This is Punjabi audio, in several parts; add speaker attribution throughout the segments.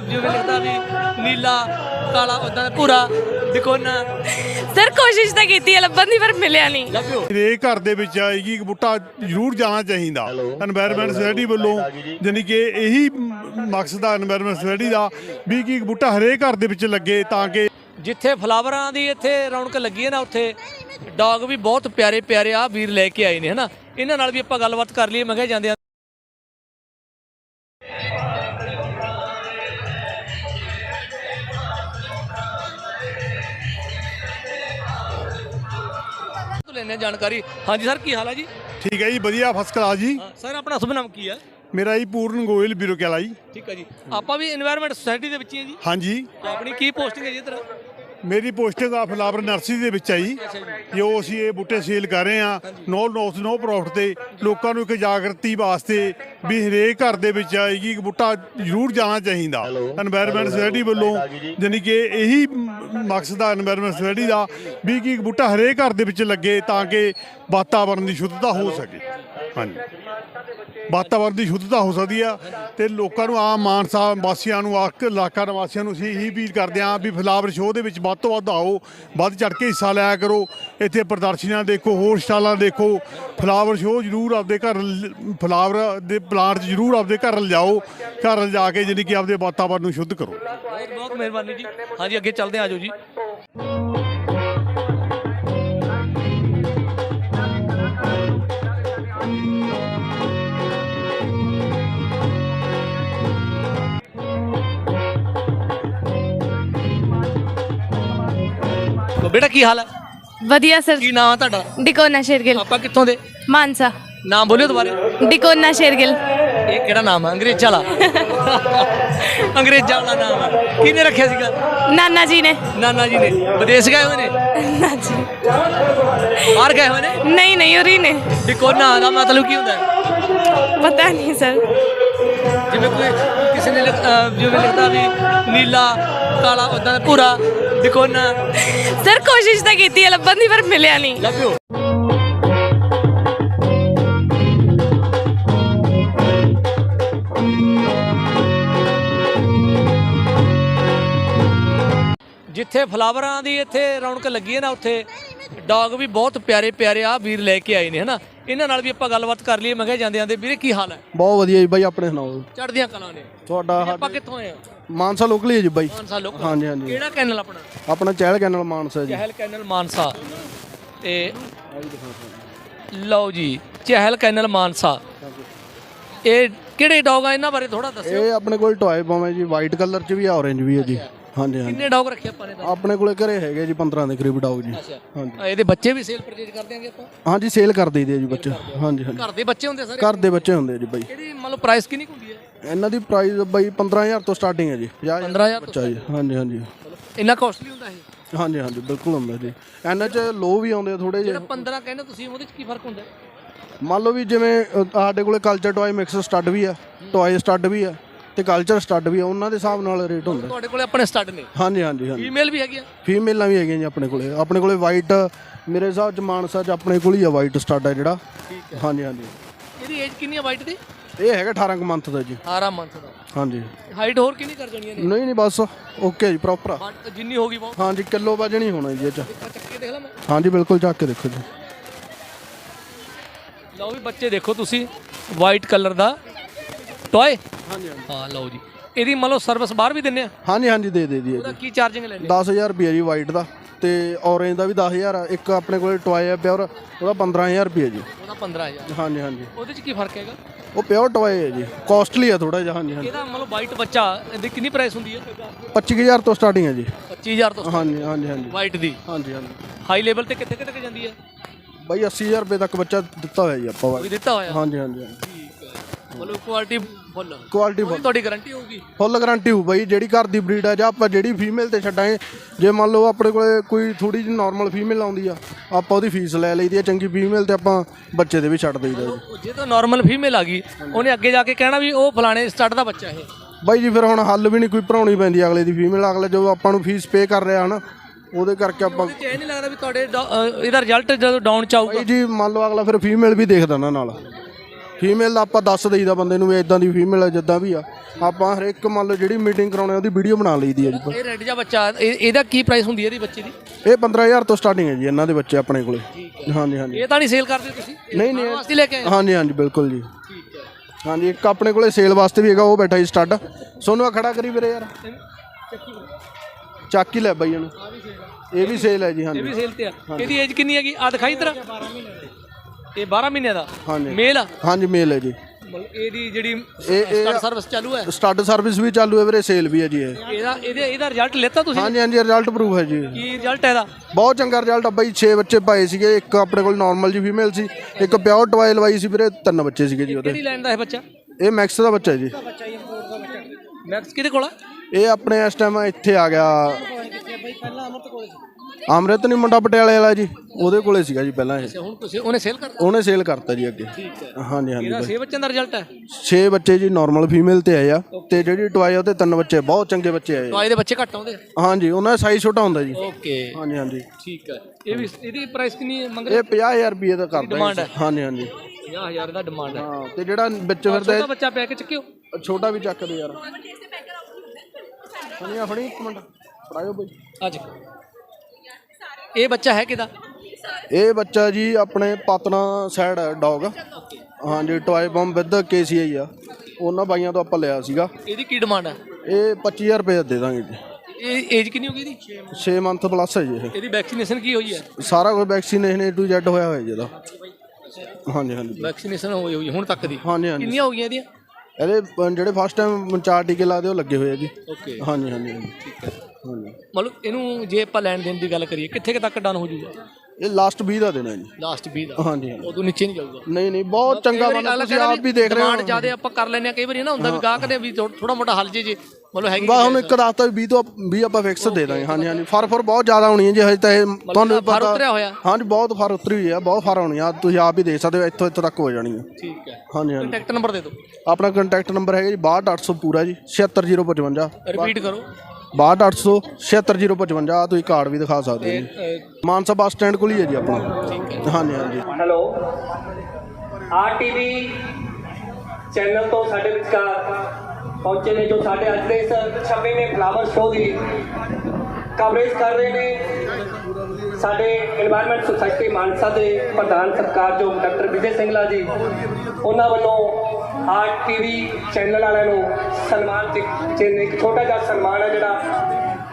Speaker 1: ਜਿਵੇਂ ਲੱਗਦਾ ਵੀ ਨੀਲਾ ਕਾਲਾ ਉਦਾਂ ਦਾ ਭੂਰਾ ਦਿਖੋਨਾ।
Speaker 2: ਸਰ ਕੋਸ਼ਿਸ਼ ਤਾਂ ਕੀਤੀ ਹੈ ਲੱਭਣ ਦੀ ਪਰ ਮਿਲਿਆ ਨਹੀਂ।
Speaker 1: ਲੱਭਿਓ।
Speaker 3: ਹਰੇਕ ਘਰ ਦੇ ਵਿੱਚ ਆਏਗੀ ਇੱਕ ਬੂਟਾ ਜ਼ਰੂਰ ਜਾਣਾ ਚਾਹੀਦਾ। এনवायरमेंट ਸੁਸਾਇਟੀ ਵੱਲੋਂ ਜਾਨੀ ਕਿ ਇਹੀ ਮਕਸਦ ਆ এনवायरमेंट ਸੁਸਾਇਟੀ ਦਾ ਵੀ ਕਿ ਇੱਕ ਬੂਟਾ ਹਰੇਕ ਘਰ ਦੇ ਵਿੱਚ ਲੱਗੇ ਤਾਂ ਕਿ
Speaker 1: ਜਿੱਥੇ ਫਲਾਵਰਾਂ ਦੀ ਇੱਥੇ ਰੌਣਕ ਲੱਗੀ ਹੈ ਨਾ ਉੱਥੇ ਡੌਗ ਵੀ ਬਹੁਤ ਪਿਆਰੇ ਪਿਆਰੇ ਆ ਵੀਰ ਲੈ ਕੇ ਆਏ ਨੇ ਹਨਾ? ਇਹਨਾਂ ਨਾਲ ਵੀ ਆਪਾਂ ਗੱਲਬਾਤ ਕਰ ਲਈਏ ਮੰਗਿਆ ਕਿਹਾ ਜਾਂਦੇ ਲੈਣੇ ਜਾਣਕਾਰੀ। ਹਾਂਜੀ ਸਰ ਕੀ ਹਾਲ ਹੈ ਜੀ?
Speaker 3: ਠੀਕ ਹੈ ਜੀ ਵਧੀਆ ਫਸਟ ਕਲਾਸ ਜੀ।
Speaker 1: ਸਰ ਆਪਣਾ ਸੁਭ ਨਾਮ ਕੀ ਹੈ?
Speaker 3: ਮੇਰਾ ਜੀ ਪੂਰਨ ਗੋਇਲ ਬਿਰੋਕਲਾ ਜੀ।
Speaker 1: ਠੀਕ ਹੈ ਜੀ। ਆਪਾਂ ਵੀ এনवायरमेंट ਸੁਸਾਇਟੀ ਦੇ ਵਿੱਚ ਹੀ ਹਾਂ ਜੀ। ਆਪਣੀ ਕੀ ਪੋਸਟਿੰਗ ਹੈ ਜੀ ਤੇਰਾ
Speaker 3: ਮੇਰੀ ਪੋਸਟਿੰਗ ਆ ਫਲਾਵਰ ਨਰਸਰੀ ਦੇ ਵਿੱਚ ਆਈ ਜੋ ਅਸੀਂ ਇਹ ਬੂਟੇ ਸੇਲ ਕਰ ਰਹੇ ਆ ਨੋ ਲੋਸ ਨੋ ਪ੍ਰੋਫਿਟ ਤੇ ਲੋਕਾਂ ਨੂੰ ਇੱਕ ਜਾਗਰਤੀ ਵਾਸਤੇ ਵੀ ਹਰੇਕ ਘਰ ਦੇ ਵਿੱਚ ਆਏਗੀ ਇੱਕ ਬੂਟਾ ਜ਼ਰੂਰ ਜਾਣਾ ਚਾਹੀਦਾ। এনवायरमेंट ਸੋਸਾਇਟੀ ਵੱਲੋਂ ਜਾਨੀ ਕਿ ਇਹੀ ਮਕਸਦ ਆ এনवायरमेंट ਸੋਸਾਇਟੀ ਦਾ ਵੀ ਕਿ ਇੱਕ ਬੂਟਾ ਹਰੇਕ ਘਰ ਦੇ ਵਿੱਚ ਲੱਗੇ ਤਾਂ ਕਿ ਵਾਤਾਵਰਨ ਦੀ ਸ਼ੁੱਧਤਾ ਹੋ ਸਕੇ। ਹਾਂਜੀ। ਵਾਤਾਵਰਣ ਦੀ ਸ਼ੁੱਧਤਾ ਹੋ ਸਕਦੀ ਆ ਤੇ ਲੋਕਾਂ ਨੂੰ ਆਮ ਮਾਨਸਾ ਵਾਸੀਆਂ ਨੂੰ, ਆਕ ਇਲਾਕਾ ਨਿਵਾਸੀਆਂ ਨੂੰ ਅਸੀਂ ਇਹੀ ਅਪੀਲ ਕਰਦੇ ਹਾਂ ਵੀ ਫਲਾਵਰ ਸ਼ੋਅ ਦੇ ਵਿੱਚ ਵੱਧ ਤੋਂ ਵੱਧ ਆਓ, ਵੱਧ ਚੜ ਕੇ ਹਿੱਸਾ ਲਿਆ ਕਰੋ, ਇੱਥੇ ਪ੍ਰਦਰਸ਼ਨੀਆਂ ਦੇਖੋ, ਹੋਰ ਸਟਾਲਾਂ ਦੇਖੋ, ਫਲਾਵਰ ਸ਼ੋਅ ਜ਼ਰੂਰ ਆਪਦੇ ਘਰ ਫਲਾਵਰ ਦੇ ਪਲਾਂਟ ਜ਼ਰੂਰ ਆਪਦੇ ਘਰ ਲਿਜਾਓ, ਘਰ ਲਿਜਾ ਕੇ ਜਿਹੜੀ ਕਿ ਆਪਦੇ ਵਾਤਾਵਰਣ ਨੂੰ ਸ਼ੁੱਧ ਕਰੋ।
Speaker 1: ਬਹੁਤ ਬਹੁਤ ਮਿਹਰਬਾਨੀ ਜੀ। ਹਾਂਜੀ, ਅੱਗੇ ਚੱਲਦੇ ਹਾਂ ਆਜੋ ਜੀ। ਤੋ ਬੇਟਾ ਕੀ ਹਾਲ ਹੈ?
Speaker 2: ਵਧੀਆ ਸਰ।
Speaker 1: ਕੀ ਨਾਮ ਹੈ ਤੁਹਾਡਾ?
Speaker 2: ਡਿਕੋਨਾ ਸ਼ੇਰਗਿਲ।
Speaker 1: ਆਪਾਂ ਕਿੱਥੋਂ ਦੇ?
Speaker 2: ਮਾਨਸਾ।
Speaker 1: ਨਾਮ ਬੋਲਿਓ ਦੁਬਾਰੇ।
Speaker 2: ਡਿਕੋਨਾ ਸ਼ੇਰਗਿਲ।
Speaker 1: ਇਹ ਕਿਹੜਾ ਨਾਮ ਹੈ? ਅੰਗਰੇਜ਼ਾਂ ਵਾਲਾ। ਅੰਗਰੇਜ਼ਾਂ ਵਾਲਾ ਨਾਮ ਹੈ। ਕਿਹਨੇ ਰੱਖਿਆ ਸੀਗਾ?
Speaker 2: ਨਾਨਾ ਜੀ ਨੇ।
Speaker 1: ਨਾਨਾ ਜੀ ਨੇ। ਵਿਦੇਸ਼ ਗਏ ਹੋਏ ਨੇ?
Speaker 2: ਨਾ ਜੀ।
Speaker 1: ਬਾਹਰ ਗਏ ਹੋਏ ਨੇ?
Speaker 2: ਨਹੀਂ ਨਹੀਂ ਉਰੀ ਨੇ।
Speaker 1: ਟਿਕੋਨਾ ਦਾ ਮਤਲਬ ਕੀ ਹੁੰਦਾ ਹੈ?
Speaker 2: ਪਤਾ ਨਹੀਂ ਸਰ।
Speaker 1: ਜਿਵੇਂ ਕੋਈ ਕਿਸੇ ਨੇ ਲਿਖ- ਅਹ ਜਿਵੇਂ ਲਿਖਦਾ ਵੀ ਨੀਲਾ ਕਾਲਾ ਉਦਾਂ ਭੂਰਾ। ਟਿਕੋਨਾ
Speaker 2: ਸਰ ਕੋਸ਼ਿਸ਼ ਤਾਂ ਕੀਤੀ ਹੈ ਲੱਭਣ ਦੀ ਪਰ ਮਿਲਿਆ ਨਹੀਂ।
Speaker 1: ਲੱਭਿਓ। ਜਿੱਥੇ ਫਲਾਵਰਾਂ ਦੀ ਇੱਥੇ ਰੌਣਕ ਲੱਗੀ ਹੈ ਨਾ ਉੱਥੇ ਡੌਗ ਵੀ ਬਹੁਤ ਪਿਆਰੇ ਪਿਆਰੇ ਆ ਵੀਰ ਲੈ ਕੇ ਆਏ ਨੇ ਹਨਾ? ਇਹਨਾਂ ਨਾਲ ਵੀ ਆਪਾਂ ਗੱਲਬਾਤ ਕਰ ਲਈਏ। ਮੈਂ ਕਿਹਾ ਜਾਂਦੇ ਆਂਦੇ ਵੀਰੇ ਕੀ ਹਾਲ ਹੈ?
Speaker 4: ਬਹੁਤ ਵਧੀਆ ਜੀ ਬਾਈ ਆਪਣੇ ਸੁਣਾਓ?
Speaker 1: ਚੜ੍ਹਦੀਆਂ ਕਲਾਂ ਨੇ।
Speaker 4: ਤੁਹਾਡਾ
Speaker 1: ਆਪਾਂ ਕਿੱਥੋਂ ਆਏ ਆ
Speaker 4: ਮਾਨਸਾ ਲੋਕਲ ਹੀ ਹੈ ਜੀ ਬਾਈ।
Speaker 1: ਮਾਨਸਾ ਲੋਕ
Speaker 4: ਹਾਂਜੀ ਹਾਂਜੀ।
Speaker 1: ਕਿਹੜਾ ਕੈਨਲ ਆਪਣਾ?
Speaker 4: ਆਪਣਾ ਚਹਿਲ ਕੈਨਲ ਮਾਨਸਾ ਜੀ।
Speaker 1: ਚਹਿਲ ਕੈਨਲ ਮਾਨਸਾ। ਤੇ ਲਓ ਜੀ ਚਹਿਲ ਕੈਨਲ ਮਾਨਸਾ। ਇਹ ਕਿਹੜੇ ਡੌਗ ਆ? ਇਹਨਾਂ ਬਾਰੇ ਥੋੜਾ ਦੱਸਿਓ।
Speaker 4: ਇਹ ਆਪਣੇ ਕੋਲ ਟੌਏ ਪਾਵੇਂ ਜੀ ਵਾਈਟ ਕਲਰ ਚ ਵੀ ਆ orange ਵੀ ਹੈ ਜੀ। ਹਾਂਜੀ ਹਾਂਜੀ।
Speaker 1: ਕਿੰਨੇ ਡੌਗ ਰੱਖੇ ਆਪਾਂ ਨੇ ਤਾਂ?
Speaker 4: ਆਪਣੇ ਕੋਲੇ ਘਰੇ ਹੈਗੇ ਜੀ 15 ਦੇ ਕਰੀਬ ਡੌਗ ਜੀ।
Speaker 1: ਅੱਛਾ। ਇਹਦੇ ਬੱਚੇ ਵੀ ਸੇਲ ਪਰਚੇਜ ਕਰ ਦਿਆਂਗੇ ਆਪਾਂ?
Speaker 4: ਹਾਂਜੀ ਸੇਲ ਕਰ ਦਈਦੇ ਆ ਜੀ ਬੱਚੇ। ਹਾਂਜੀ ਹਾਂਜੀ।
Speaker 1: ਘਰ ਦੇ ਬੱਚੇ ਹੁੰਦੇ ਸਾਰੇ?
Speaker 4: ਘਰ ਦੇ ਬੱਚੇ ਹੁੰਦੇ ਆ ਜੀ ਬਾਈ।
Speaker 1: ਕਿਹੜੀ ਮੰਨ ਲਓ ਪ੍ਰਾਈਸ ਕਿੰਨੀ ਕੁ ਹੁੰਦੀ ਹੈ?
Speaker 4: ਇਹਨਾਂ ਦੀ ਪ੍ਰਾਈਸ ਬਾਈ 15000 ਤੋਂ ਸਟਾਰਟਿੰਗ ਹੈ ਜੀ। 50000
Speaker 1: 15000 ਤੋਂ
Speaker 4: ਬੱਚਾ ਜੀ। ਹਾਂਜੀ ਹਾਂਜੀ।
Speaker 1: ਇੰਨਾ ਕਾਸਟਲੀ ਹੁੰਦਾ ਇਹ?
Speaker 4: ਹਾਂਜੀ ਹਾਂਜੀ ਬਿਲਕੁਲ ਹੁੰਦਾ ਜੀ। ਇਹਨਾਂ ਚ ਲੋ ਵੀ ਆਉਂਦੇ ਥੋੜੇ ਜਿਹੇ।
Speaker 1: ਜਿਹੜਾ 15 ਕਹਿੰਦੇ ਤੁਸੀਂ ਉਹਦੇ ਚ ਕੀ ਫ਼ਰਕ ਹੁੰਦਾ?
Speaker 4: ਮੰਨ ਲਓ ਵੀ ਜਿਵੇਂ ਸਾਡੇ ਕੋਲੇ ਕਲਚਰ ਟੌਏ ਮਿਕਸ ਸਟੱਡ ਵੀ ਆ ਟੌਏ ਸਟੱਡ ਵੀ ਆ। ਤੇ ਕਲਚਰ ਸਟੱਡ ਵੀ ਆ ਉਹਨਾਂ ਦੇ ਹਿਸਾਬ ਨਾਲ ਰੇਟ ਹੁੰਦਾ।
Speaker 1: ਤੁਹਾਡੇ ਕੋਲੇ ਆਪਣੇ ਸਟੱਡ ਨੇ?
Speaker 4: ਹਾਂਜੀ ਹਾਂਜੀ ਹਾਂਜੀ।
Speaker 1: ਫੀਮੇਲ ਵੀ ਹੈਗੀਆਂ
Speaker 4: ਫੀਮੇਲਾਂ ਵੀ ਹੈਗੀਆਂ ਜੀ ਆਪਣੇ ਕੋਲੇ। ਆਪਣੇ ਕੋਲੇ ਵਾਈਟ ਮੇਰੇ ਹਿਸਾਬ ਚ ਮਾਨਸਾ ਚ ਆਪਣੇ ਕੋਲ ਹੀ ਆ ਵਾਈਟ ਸਟੱਡ ਆ ਜਿਹੜਾ। ਹਾਂਜੀ ਹਾਂਜੀ।
Speaker 1: ਇਹਦੀ ਏਜ ਕਿੰਨੀ ਹੈ ਵਾਈਟ ਦੀ?
Speaker 4: ਇਹ ਹੈਗਾ 18 ਮੰਥ ਦਾ ਜੀ।
Speaker 1: 18 ਮੰਥ ਦਾ।
Speaker 4: ਹਾਂਜੀ।
Speaker 1: ਹਾਈਟ ਹੋਰ ਕਿੰਨੀ ਕਰ ਜਾਣੀਆਂ ਨੇ?
Speaker 4: ਨਹੀਂ ਨਹੀਂ ਬਸ ਓਕੇ ਜੀ ਪ੍ਰੋਪਰ
Speaker 1: ਬਟ ਜਿੰਨੀ ਹੋਗੀ ਬਹੁਤ।
Speaker 4: ਹਾਂਜੀ ਕਿਲੋ ਵਜਨ ਹੀ ਹੋਣਾ ਜੀ ਇਹ ਚ।
Speaker 1: ਚੱਕੇ ਦੇਖ ਲਾ ਮੈਂ।
Speaker 4: ਹਾਂਜੀ ਬਿਲਕੁਲ ਚੱਕ ਕੇ ਦੇਖੋ ਜੀ।
Speaker 1: ਲਓ ਵੀ ਬੱਚੇ ਦੇਖੋ ਤੁਸੀਂ ਵਾਈਟ ਕਲਰ ਦਾ। ਟੌਏ ਹਾਂਜੀ ਹਾਂ ਲਓ ਜੀ। ਇਹਦੀ ਮੰਨ ਲਓ ਸਰਵਿਸ ਬਾਹਰ ਵੀ ਦਿੰਨੇ ਆ?
Speaker 4: ਹਾਂਜੀ ਹਾਂਜੀ ਦੇ ਦੇ ਦੀ
Speaker 1: ਉਹਦਾ ਕੀ ਚਾਰਜਿੰਗ ਲੈਂਦੇ
Speaker 4: 10000 ਰੁਪਏ ਜੀ ਵਾਈਟ ਦਾ ਤੇ ਔਰੇਂਜ ਦਾ ਵੀ 10000 ਆ। ਇੱਕ ਆਪਣੇ ਕੋਲੇ ਟੋਏ ਆ ਪਿਓਰ ਉਹਦਾ 15000 ਰੁਪਏ ਜੀ।
Speaker 1: ਉਹਦਾ 15000
Speaker 4: ਹਾਂਜੀ ਹਾਂਜੀ।
Speaker 1: ਉਹਦੇ ਚ ਕੀ ਫ਼ਰਕ ਹੈਗਾ?
Speaker 4: ਉਹ ਪਿਓਰ ਟੋਏ ਹੈ ਜੀ। ਕਾਸਟਲੀ ਆ ਥੋੜਾ ਜਿਹਾ ਹਾਂਜੀ ਹਾਂਜੀ।
Speaker 1: ਇਹਦਾ ਮੰਨ ਲਓ ਵਾਈਟ ਬੱਚਾ ਇਹਦੀ ਕਿੰਨੀ ਪ੍ਰਾਈਸ ਹੁੰਦੀ ਹੈ
Speaker 4: 25000 ਤੋਂ ਸਟਾਰਟਿੰਗ ਹੈ ਜੀ।
Speaker 1: 25000 ਤੋਂ
Speaker 4: ਹਾਂਜੀ ਹਾਂਜੀ ਹਾਂਜੀ।
Speaker 1: ਵਾਈਟ ਦੀ।
Speaker 4: ਹਾਂਜੀ ਹਾਂਜੀ।
Speaker 1: ਹਾਈ ਲੈਵਲ ਤੇ ਕਿੱਥੇ ਕਿੱਥੇ ਤੱਕ ਜਾਂਦੀ ਹੈ
Speaker 4: ਬਾਈ 80000 ਰੁਪਏ ਤੱਕ ਬੱਚਾ ਦਿੱਤਾ ਹੋਇਆ ਜੀ ਆਪਾਂ
Speaker 1: ਵੀ ਦਿੱਤਾ ਹੋਇਆ?
Speaker 4: ਹਾਂਜੀ ਹਾਂਜੀ
Speaker 1: ਠੀਕ। ਹੈ ਮਤਲਬ ਕੁਆਲਿਟੀ ਫੁੱਲ
Speaker 4: ਕੁਆਲਿਟੀ
Speaker 1: ਉਹਦੀ ਤੁਹਾਡੀ ਗਾਰੰਟੀ ਹੋਊਗੀ।
Speaker 4: ਫੁੱਲ ਗਾਰੰਟੀ ਹੋ ਬਾਈ ਜਿਹੜੀ ਘਰ ਦੀ ਬਰੀਡ ਆ ਜਾਂ ਆਪਾਂ ਜਿਹੜੀ ਫੀਮੇਲ ਤੇ ਛੱਡਾਂਗੇ ਜੇ ਮੰਨ ਲਓ ਆਪਣੇ ਕੋਲੇ ਕੋਈ ਥੋੜੀ ਜਿਹੀ ਨਾਰਮਲ ਫੀਮੇਲ ਆਉਂਦੀ ਆ ਆਪਾਂ ਉਹਦੀ ਫੀਸ ਲੈ ਲਈਦੀ ਆ ਚੰਗੀ ਫੀਮੇਲ ਤੇ ਆਪਾਂ ਬੱਚੇ ਦੇ ਵੀ ਛੱਡ ਦਈਦਾ ਜੀ।
Speaker 1: ਉਹ ਜੇ ਤਾਂ ਨਾਰਮਲ ਫੀਮੇਲ ਆ ਗਈ ਉਹਨੇ ਅੱਗੇ ਜਾ ਕੇ ਕਹਿਣਾ ਵੀ ਉਹ ਫਲਾਣੇ ਸਟੱਡ ਦਾ ਬੱਚਾ ਇਹ।
Speaker 4: ਬਾਈ ਜੀ ਫਿਰ ਹੁਣ ਹੱਲ ਵੀ ਨਹੀਂ ਕੋਈ ਭਰਾਉਣੀ ਪੈਂਦੀ ਅਗਲੇ ਦੀ ਫੀਮੇਲ ਅਗਲੇ ਜੋ ਆਪਾਂ ਨੂੰ ਫੀਸ ਪੇ ਕਰ ਰਿਹਾ ਹਨ ਉਹਦੇ ਕਰਕੇ ਆਪਾਂ
Speaker 1: ਉਹਦੇ ਚ ਇਹ ਨਹੀਂ ਲੱਗਦਾ ਵੀ ਤੁਹਾਡੇ ਡਾ- ਅਹ ਇਹਦਾ ਰਿਜ਼ਲਟ ਜਦੋਂ ਡਾਊਨ ਚ ਆਊਗਾ।
Speaker 4: ਬਾਈ ਜੀ ਮੰਨ ਲਓ ਅਗਲਾ ਫਿਰ ਫੀਮੇਲ ਵੀ ਦੇਖਦਾ ਨਾ ਨਾਲ। ਫੀਮੇਲ ਦਾ ਆਪਾਂ ਦੱਸ ਦੇਈਦਾ ਬੰਦੇ ਨੂੰ ਵੀ ਇਦਾਂ ਦੀ ਫੀਮੇਲ ਹੈ ਜਿੱਦਾਂ ਵੀ ਆ। ਆਪਾਂ ਹਰੇਕ ਮੰਨ ਲਓ ਜਿਹੜੀ ਮੀਟਿੰਗ ਕਰਾਉਣੇ ਉਹਦੀ ਵੀਡੀਓ ਬਣਾ ਲਈਦੀ ਹੈ ਜੀ।
Speaker 1: ਇਹ ਰੈਡ ਜਿਹਾ ਬੱਚਾ? ਇਹ- ਇਹਦਾ ਕੀ ਪ੍ਰਾਈਸ ਹੁੰਦੀ ਹੈ ਇਹਦੀ ਬੱਚੇ ਦੀ?
Speaker 4: ਇਹ 15000 ਤੋਂ ਸਟਾਰਟਿੰਗ ਹੈ ਜੀ ਇਹਨਾਂ ਦੇ ਬੱਚੇ ਆਪਣੇ ਕੋਲੇ। ਹਾਂਜੀ ਹਾਂਜੀ।
Speaker 1: ਇਹ ਤਾਂ ਨਹੀਂ ਸੇਲ ਕਰਦੇ ਤੁਸੀਂ?
Speaker 4: ਨਹੀਂ ਨਹੀਂ
Speaker 1: ਵਾਸਤੇ ਲੈ ਕੇ ਆਏ
Speaker 4: ਹਾਂਜੀ ਹਾਂਜੀ ਬਿਲਕੁਲ ਜੀ। ਹਾਂਜੀ ਇੱਕ ਆਪਣੇ ਕੋਲੇ ਸੇਲ ਵਾਸਤੇ ਵੀ ਹੈਗਾ ਉਹ ਬੈਠਾ ਜੀ ਸਟੱਡ ਸੋਨੂੰ ਆ ਖੜਾ ਕਰੀ ਵੀਰੇ ਯਾਰ। ਚੱਕ ਹੀ ਲੈ ਬਾਈ ਇਹਨੂੰ। ਇਹ ਵੀ ਸੇਲ ਹੈ ਜੀ
Speaker 1: ਇਹ
Speaker 4: ਹਾਂਜੀ
Speaker 1: ਵੀ ਸੇਲ ਤੇ ਆ। ਇਹਦੀ ਏਜ ਕਿੰਨੀ ਹੈਗੀ? ਆ ਦਿਖਾਈ ਤੇਰਾ। ਇਹ 12 ਮਹੀਨਿਆਂ ਦਾ?
Speaker 4: ਹਾਂਜੀ।
Speaker 1: ਮੇਲ ਆ?
Speaker 4: ਹਾਂਜੀ ਮੇਲ ਹੈ ਜੀ।
Speaker 1: ਮਤਲਬ ਇਹਦੀ ਜਿਹੜੀ
Speaker 4: ਇਹ ਇਹ
Speaker 1: ਸਰਵਿਸ ਚਾਲੂ ਹੈ?
Speaker 4: ਸਟੱਡ ਸਰਵਿਸ ਵੀ ਚਾਲੂ ਹੈ ਵੀਰੇ ਸੇਲ ਵੀ ਹੈ ਜੀ ਇਹ।
Speaker 1: ਇਹਦਾ ਇਹਦੇ ਇਹਦਾ ਰਿਜ਼ਲਟ ਲੈਤਾ ਤੁਸੀਂ?
Speaker 4: ਹਾਂਜੀ ਹਾਂਜੀ ਰਿਜ਼ਲਟ ਪ੍ਰੂਫ ਹੈ ਜੀ।
Speaker 1: ਕੀ ਰਿਜ਼ਲਟ ਹੈ ਇਹਦਾ?
Speaker 4: ਬਹੁਤ ਚੰਗਾ ਰਿਜ਼ਲਟ ਆ ਬਾਈ 6 ਬੱਚੇ ਪਾਏ ਸੀਗੇ ਇੱਕ ਆਪਣੇ ਕੋਲ ਨਾਰਮਲ ਜੀ ਫੀਮੇਲ ਸੀ ਇੱਕ ਪਿਓਰ ਟਵਾਈ ਲਵਾਈ ਸੀ ਵੀਰੇ ਤਿੰਨ ਬੱਚੇ ਸੀਗੇ ਜੀ ਉਹਦੇ।
Speaker 1: ਕਿਹੜੀ ਲੈਣ ਦਾ ਇਹ ਬੱਚਾ?
Speaker 4: ਇਹ ਮੈਕਸ ਦਾ ਬੱਚਾ ਹੈ ਜੀ।
Speaker 1: ਮੈਕਸ ਕਿਹਦੇ ਕੋਲ ਆ?
Speaker 4: ਇਹ ਆਪਣੇ ਇਸ ਟਾਈਮ ਇੱਥੇ ਆ ਗਿਆ। ਅਮਰਿਤ ਨਹੀਂ ਮੁੰਡਾ ਪਟਿਆਲੇ ਵਾਲਾ ਜੀ ਉਹਦੇ ਕੋਲੇ ਸੀਗਾ ਜੀ ਪਹਿਲਾਂ ਇਹ।
Speaker 1: ਹੁਣ ਤੁਸੀਂ ਉਹਨੇ ਸੇਲ ਕਰਤਾ?
Speaker 4: ਉਹਨੇ ਸੇਲ ਕਰਤਾ ਜੀ ਅੱਗੇ।
Speaker 1: ਠੀਕ ਹੈ।
Speaker 4: ਹਾਂਜੀ ਹਾਂਜੀ
Speaker 1: ਇਹਦਾ 6 ਬੱਚਿਆਂ ਦਾ ਰਿਜ਼ਲਟ ਹੈ?
Speaker 4: 6 ਬੱਚੇ ਜੀ ਨਾਰਮਲ ਫੀਮੇਲ ਤੇ ਆਏ ਆ। ਤੇ ਜਿਹੜੀ ਟਵਾਈ ਉਹਦੇ ਤਿੰਨ ਬੱਚੇ ਬਹੁਤ ਚੰਗੇ ਬੱਚੇ ਆਏ ਆ।
Speaker 1: ਦੇ ਬੱਚੇ ਘੱਟ ਆਉਂਦੇ ਆ?
Speaker 4: ਹਾਂਜੀ ਉਹਨਾਂ ਦਾ ਸਾਈਜ਼ ਛੋਟਾ ਹੁੰਦਾ ਜੀ।
Speaker 1: ਓਕੇ
Speaker 4: ਹਾਂਜੀ ਹਾਂਜੀ।
Speaker 1: ਠੀਕ ਹੈ। ਇਹ ਵੀ ਇਹਦੀ ਪ੍ਰਾਈਸ ਕਿੰਨੀ ਮੰਗ ਰਹੇ
Speaker 4: ਇਹ 50000 ਰੁਪਏ ਦਾ ਕਰਦਾ
Speaker 1: Demand
Speaker 4: ਜੀ।
Speaker 1: ਹੈ।
Speaker 4: ਹਾਂਜੀ ਹਾਂਜੀ।
Speaker 1: 50000 ਦਾ ਡਿਮਾਂਡ ਹੈ।
Speaker 4: ਹਾਂ ਤੇ ਜਿਹੜਾ ਵਿੱਚ ਫਿਰਦਾ
Speaker 1: ਛੋਟਾ ਬੱਚਾ ਪੈ ਕੇ ਚੱਕਿਓ
Speaker 4: ਛੋਟਾ ਵੀ ਚੱਕ ਦੇ ਯਾਰ। ਫਣੀ ਫਣੀ ਇੱਕ ਮਿੰਟ। ਫੜਾਇਓ ਬਈ।
Speaker 1: ਅੱਜ ਇਹ ਬੱਚਾ ਹੈ ਕਿਦਾ
Speaker 4: ਇਹ ਬੱਚਾ ਜੀ ਆਪਣੇ ਪਤਨਾ ਸਾਈਡ ਹੈ ਡੌਗ ਹਾਂਜੀ ਟਵਾਈ ਬੰਬ ਵਿਦ ਕੇਸੀਆਈ ਆ। ਉਹਨਾਂ ਬਾਈਆਂ ਤੋਂ ਆਪਾਂ ਲਿਆ ਸੀਗਾ।
Speaker 1: ਇਹਦੀ ਕੀ ਡਿਮਾਂਡ ਹੈ
Speaker 4: ਇਹ 25000 ਰੁਪਏ ਦਾ ਦਾਂਗੇ ਜੀ।
Speaker 1: ਇਹ ਏਜ ਕਿੰਨੀ ਹੋ ਗਈ ਇਹਦੀ?
Speaker 4: 6 ਮੰਥ ਪਲੱਸ ਹੈ ਜੀ ਇਹ।
Speaker 1: ਇਹਦੀ ਵੈਕਸੀਨੇਸ਼ਨ ਕੀ ਹੋਈ ਹੈ?
Speaker 4: ਸਾਰਾ ਕੁਝ ਵੈਕਸੀਨੇਸ਼ਨ ਏ ਟੂ ਜ਼ੈਡ ਹੋਇਆ ਹੋਇਆ ਜੀ ਇਹਦਾ। ਹਾਂਜੀ ਹਾਂਜੀ।
Speaker 1: ਵੈਕਸੀਨੇਸ਼ਨ ਹੋਈ ਹੋਈ ਹੁਣ ਤੱਕ ਦੀ?
Speaker 4: ਹਾਂਜੀ ਹਾਂਜੀ।
Speaker 1: ਕਿੰਨੀਆਂ ਹੋ ਗਈਆਂ ਇਹਦੀਆਂ?
Speaker 4: ਇਹਦੇ ਜਿਹੜੇ ਫਸਟ ਟਾਈਮ ਚਾਰ ਟੀਕੇ ਲਾਦੇ ਉਹ ਲੱਗੇ ਹੋਏ ਆ ਜੀ।
Speaker 1: ਓਕੇ
Speaker 4: ਹਾਂਜੀ ਹਾਂਜੀ।
Speaker 1: ਠੀਕ ਹੈ। ਮਤਲਬ ਇਹਨੂੰ ਜੇ ਆਪਾਂ ਲੈਣ ਦੇਣ ਦੀ ਗੱਲ ਕਰੀਏ ਕਿੱਥੇ ਕੁ ਤੱਕ ਡਨ ਹੋ ਜਾਊਗਾ
Speaker 4: ਇਹ ਲਾਸਟ 20 ਦਾ ਦੇਣਾ ਜੀ।
Speaker 1: ਲਾਸਟ 20 ਦਾ?
Speaker 4: ਹਾਂਜੀ ਹਾਂਜੀ।
Speaker 1: ਉਦੋਂ ਨੀਚੇ ਨਹੀਂ ਜਾਊਗਾ।
Speaker 4: ਨਹੀਂ ਨਹੀਂ ਬਹੁਤ ਚੰਗਾ ਬੰਦਾ ਤੁਸੀਂ ਆਪ ਵੀ ਦੇਖ ਰਹੇ
Speaker 1: ਡਿਮਾਂਡ
Speaker 4: ਹੋ।
Speaker 1: ਜ਼ਿਆਦਾ ਆਪਾਂ ਕਰ ਲੈਂਦੇ ਆ ਕਈ ਵਾਰੀ ਨਾ ਹੁੰਦਾ ਵੀ ਗਾਹਕ ਨੇ ਵੀ ਥੋੜਾ ਮੋਟਾ ਹਲ ਜੇ ਜੇ ਮਤਲਬ ਹੈਗੀ
Speaker 4: ਬਾ ਹੁਣ ਇੱਕ ਰਾਤ 20 ਤੋਂ 20 ਆਪਾਂ ਫਿਕਸ ਦੇ ਦਾਂਗੇ। ਹਾਂਜੀ ਹਾਂਜੀ। ਫਰ ਫਰ ਬਹੁਤ ਜ਼ਿਆਦਾ ਹੋਣੀ ਹੈ ਜੀ ਹਜੇ ਤਾਂ ਇਹ ਤੁਹਾਨੂੰ
Speaker 1: ਫਰ
Speaker 4: ਪਤਾ
Speaker 1: ਉਤਰਿਆ ਹੋਇਆ?
Speaker 4: ਹਾਂਜੀ ਬਹੁਤ ਫਰ ਉਤਰੀ ਹੋਈ ਹੈ ਬਹੁਤ ਫਰ ਹੋਣੀ ਆ ਤੁਸੀਂ ਆਪ ਵੀ ਦੇਖ ਸਕਦੇ ਹੋ ਇੱਥੋਂ ਇੱਥੋਂ ਤੱਕ ਹੋ ਜਾਣੀ ਹੈ।
Speaker 1: ਠੀਕ ਹੈ।
Speaker 4: ਹਾਂਜੀ ਹਾਂਜੀ।
Speaker 1: ਕੰਟੈਕਟ ਨੰਬਰ ਦੇ ਦਿਓ।
Speaker 4: ਆਪਣਾ ਕੰਟੈਕਟ ਨੰਬਰ ਹੈਗਾ ਜੀ 62800 ਪੂਰਾ ਜੀ 76055
Speaker 1: ਰਿਪੀਟ ਕਰੋ।
Speaker 4: 62800 76055 ਤੁਸੀਂ ਕਾਰਡ ਵੀ ਦਿਖਾ ਸਕਦੇ ਹੋ ਜੀ। ਮਾਨਸਾ ਬੱਸ ਸਟੈਂਡ ਕੋਲ ਹੀ ਹੈ ਜੀ ਆਪਣਾ। ਹਾਂਜੀ ਹਾਂਜੀ।
Speaker 5: ਹੈਲੋ। ਆਰਟੀਵੀ ਚੈਨਲ ਤੋਂ ਸਾਡੇ ਵਿਚਕਾਰ ਪਹੁੰਚੇ ਨੇ ਜੋ ਸਾਡੇ ਅੱਜ ਦੇ ਇਸ 26ਵੇਂ ਫਲਾਵਰ ਸ਼ੋਅ ਦੀ ਕਵਰੇਜ ਕਰ ਰਹੇ ਨੇ। ਸਾਡੇ এনवायरमेंट ਸੁਸਾਇਟੀ ਮਾਨਸਾ ਦੇ ਪ੍ਰਧਾਨ ਸਰਕਾਰਯੋਗ ਡਾਕਟਰ ਵਿਜੇ ਸਿੰਘਲਾ ਜੀ, ਉਹਨਾਂ ਵੱਲੋਂ ਆਰ ਟੀਵੀ ਚੈਨਲ ਵਾਲਿਆਂ ਨੂੰ ਸਨਮਾਨ ਤੇ ਇੱਕ ਛੋਟਾ ਜਿਹਾ ਸਨਮਾਨ ਹੈ ਜਿਹੜਾ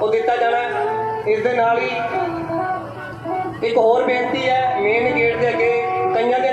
Speaker 5: ਉਹ ਦਿੱਤਾ ਜਾਣਾ ਇਸ ਦੇ ਨਾਲ ਹੀ ਇੱਕ ਹੋਰ ਬੇਨਤੀ ਹੈ ਮੇਨ ਗੇਟ ਦੇ ਅੱਗੇ ਕਈਆਂ ਦੇ